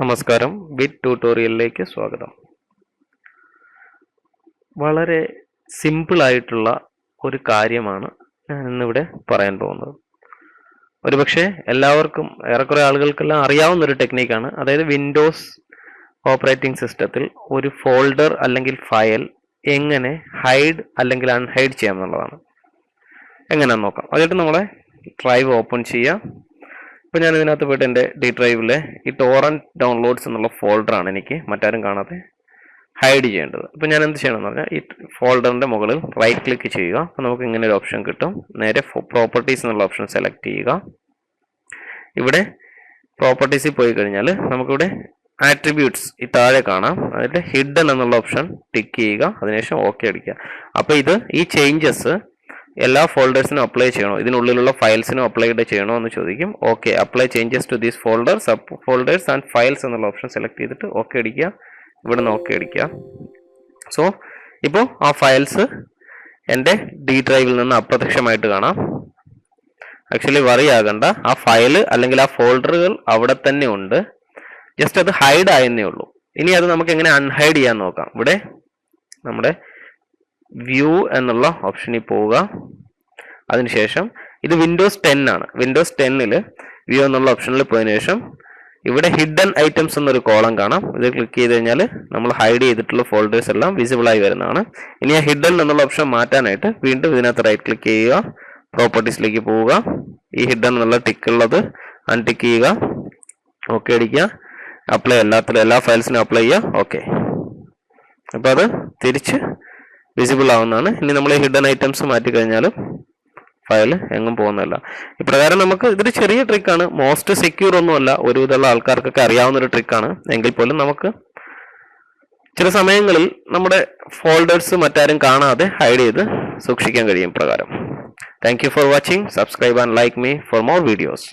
നമസ്കാരം. ബിറ്റ് ട്യൂട്ടോറിയലിലേക്ക് സ്വാഗതം. വളരെ സിമ്പിളായിട്ടുള്ള ഒരു കാര്യമാണ് ഞാൻ ഇന്നിവിടെ പറയാൻ പോകുന്നത്. ഒരുപക്ഷെ എല്ലാവർക്കും ഏറെക്കുറെ ആളുകൾക്കെല്ലാം അറിയാവുന്ന ഒരു ടെക്നിക്കാണ് അതായത് വിൻഡോസ് ഓപ്പറേറ്റിംഗ് സിസ്റ്റത്തിൽ ഒരു ഫോൾഡർ അല്ലെങ്കിൽ ഫയൽ എങ്ങനെ ഹൈഡ് അല്ലെങ്കിൽ അൺഹൈഡ് ചെയ്യാം എന്നുള്ളതാണ് എങ്ങനെയാണെന്ന് നോക്കാം. അതായിട്ട് നമ്മളെ ഡ്രൈവ് ഓപ്പൺ ചെയ്യാം. ഇപ്പം ഞാൻ ഇതിനകത്ത് പോയിട്ട് എന്റെ ഡി ഡ്രൈവിലെ ഈ ടോറന്റ് ഡൗൺലോഡ്സ് എന്നുള്ള ഫോൾഡറാണ് എനിക്ക് മറ്റാരും കാണാതെ ഹൈഡ് ചെയ്യേണ്ടത്. അപ്പോൾ ഞാൻ എന്ത് ചെയ്യണമെന്ന് പറഞ്ഞാൽ ഈ ഫോൾഡറിന്റെ മുകളിൽ റൈറ്റ് ക്ലിക്ക് ചെയ്യുക. അപ്പോൾ നമുക്ക് ഇങ്ങനെ ഒരു ഓപ്ഷൻ കിട്ടും. നേരെ പ്രോപ്പർട്ടീസ് എന്നുള്ള ഓപ്ഷൻ സെലക്ട് ചെയ്യുക. ഇവിടെ പ്രോപ്പർട്ടീസിൽ പോയി കഴിഞ്ഞാൽ നമുക്കിവിടെ ആട്രിബ്യൂട്ട്സ് ഈ താഴെ കാണാം. അതിന്റെ ഹിഡൻ എന്നുള്ള ഓപ്ഷൻ ടിക്ക് ചെയ്യുക. അതിനുശേഷം ഓക്കെ അടിക്കുക. അപ്പോൾ ഇത് ഈ ചേഞ്ചസ് എല്ലാ ഫോൾഡേഴ്സിനും അപ്ലൈ ചെയ്യണോ? ഇതിനുള്ളിലുള്ള ഫയൽസിനും അപ്ലൈ ചെയ്യണോ എന്ന് ചോദിക്കും. Okay apply changes to these folder subfolders and files എന്നുള്ള ഓപ്ഷൻ സെലക്ട് ചെയ്തിട്ട് ഓക്കെ അടിക്കുക. ഇവിടെ നിന്ന് ഓക്കെ അടിക്കുക. സോ ഇപ്പോൾ ആ ഫയൽസ് എന്റെ ഡി ഡ്രൈവിൽ നിന്ന് അപ്രത്യക്ഷമായിട്ട് കാണാം. ആക്ച്വലി വറി ആകണ്ട ആ ഫയൽ അല്ലെങ്കിൽ ആ ഫോൾഡറുകൾ അവിടെ തന്നെ ഉണ്ട്. ജസ്റ്റ് അത് ഹൈഡ് ആയെന്നേ ഉള്ളൂ. ഇനി അത് നമുക്ക് എങ്ങനെ അൺഹൈഡ് ചെയ്യാൻ നോക്കാം? ഇവിടെ നമ്മുടെ വ്യൂ എന്നുള്ള ഓപ്ഷനിൽ പോവുക. അതിനുശേഷം ഇത് വിൻഡോസ് ടെൻ ആണ്. വിൻഡോസ് ടെന്നിൽ വ്യൂ എന്നുള്ള ഓപ്ഷനിൽ പോയതിനു ശേഷം ഇവിടെ ഹിഡൻ ഐറ്റംസ് എന്നൊരു കോളം കാണാം. ഇത് ക്ലിക്ക് ചെയ്ത് കഴിഞ്ഞാൽ നമ്മൾ ഹൈഡ് ചെയ്തിട്ടുള്ള ഫോൾഡേഴ്സ് എല്ലാം വിസിബിൾ ആയി വരുന്നതാണ്. ഇനി ആ ഹിഡൻ എന്നുള്ള ഓപ്ഷൻ മാറ്റാനായിട്ട് വീണ്ടും ഇതിനകത്ത് റൈറ്റ് ക്ലിക്ക് ചെയ്യുക. പ്രോപ്പർട്ടീസിലേക്ക് പോവുക. ഈ ഹിഡൻ എന്നുള്ള ടിക്ക് ഉള്ളത് അൺടിക്ക് ചെയ്യുക. ഓക്കെ അടിക്കുക. അപ്ലൈ എല്ലാത്തിലും എല്ലാ ഫയൽസിനും അപ്ലൈ ചെയ്യുക. ഓക്കെ അപ്പോൾ അത് തിരിച്ച് വിസിബിൾ ആവുന്നതാണ്. ഇനി നമ്മൾ ഹിഡൻ ഐറ്റംസ് മാറ്റി കഴിഞ്ഞാൽ ഫയൽ എങ്ങും പോകുന്നതല്ല. ഇപ്രകാരം നമുക്ക് ഇതൊരു ചെറിയ ട്രിക്കാണ് മോസ്റ്റ് സെക്യൂർ ഒന്നുമല്ല. ഒരുവിധമുള്ള ആൾക്കാർക്കൊക്കെ അറിയാവുന്ന ഒരു ട്രിക്കാണ് എങ്കിൽ പോലും നമുക്ക് ചില സമയങ്ങളിൽ നമ്മുടെ ഫോൾഡേഴ്സ് മറ്റാരും കാണാതെ ഹൈഡ് ചെയ്ത് സൂക്ഷിക്കാൻ കഴിയും പ്രകാരം thank you for watching subscribe and like me for more videos